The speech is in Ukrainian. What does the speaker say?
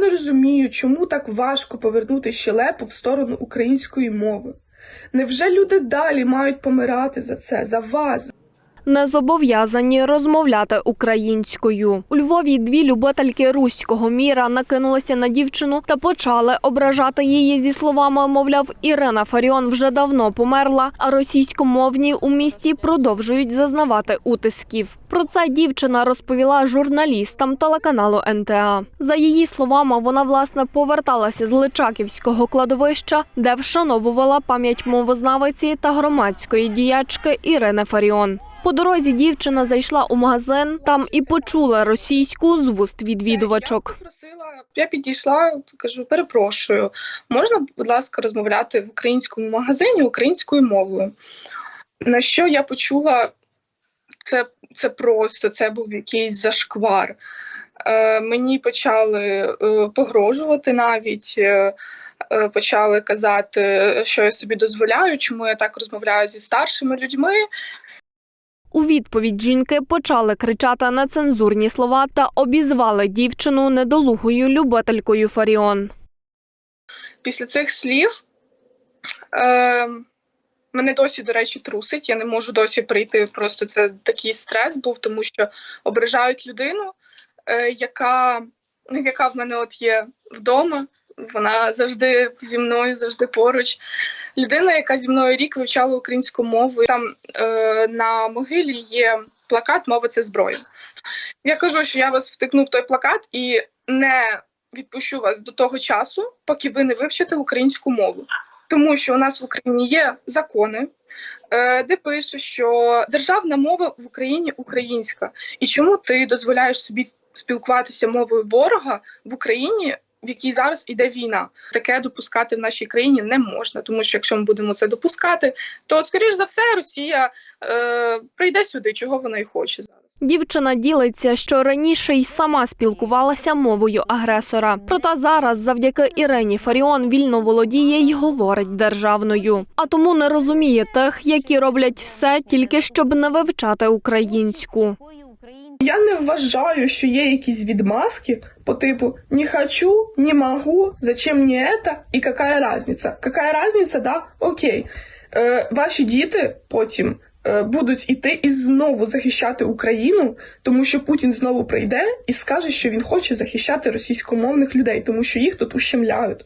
не розумію, чому так важко повернути щелепу в сторону української мови. Невже люди далі мають помирати за це, за вас? Не зобов'язані розмовляти українською. У Львові дві любительки руського міра накинулися на дівчину та почали ображати її зі словами, мовляв, Ірина Фаріон вже давно померла, а російськомовні у місті продовжують зазнавати утисків. Про це дівчина розповіла журналістам телеканалу НТА. За її словами, вона власне поверталася з Личаківського кладовища, де вшановувала пам'ять мовознавиці та громадської діячки Ірини Фаріон. По дорозі дівчина зайшла у магазин, там і почула російську з вуст відвідувачок. Я підійшла, кажу, перепрошую, можна, будь ласка, розмовляти в українському магазині українською мовою. На що я почула, це, це просто, це був якийсь зашквар. Е, мені почали е, погрожувати навіть. Е, е, Почали казати, що я собі дозволяю, чому я так розмовляю зі старшими людьми. У відповідь жінки почали кричати нецензурні слова та обізвали дівчину недолугою любителькою Фаріон. після цих слів е, мене досі, до речі, трусить. Я не можу досі прийти. Просто це такий стрес був, тому що ображають людину, е, яка, яка в мене от є вдома. Вона завжди зі мною, завжди поруч. Людина, яка зі мною рік вивчала українську мову. Там е, на могилі є плакат Мова це зброя. Я кажу, що я вас втикну в той плакат і не відпущу вас до того часу, поки ви не вивчите українську мову. Тому що у нас в Україні є закони, е, де пише, що державна мова в Україні українська. І чому ти дозволяєш собі спілкуватися мовою ворога в Україні? В якій зараз іде війна, таке допускати в нашій країні не можна, тому що якщо ми будемо це допускати, то скоріш за все Росія е, прийде сюди, чого вона і хоче зараз. Дівчина ділиться, що раніше й сама спілкувалася мовою агресора. Проте зараз, завдяки Ірині Фаріон, вільно володіє й говорить державною. А тому не розуміє тих, які роблять все тільки щоб не вивчати українську. Я не вважаю, що є якісь відмазки по типу «не хочу, не могу, зачем мне это і какая разница? Какая разница, да? Окей. Е, ваші діти потім е, будуть іти і знову захищати Україну, тому що Путін знову прийде і скаже, що він хоче захищати російськомовних людей, тому що їх тут ущемляють.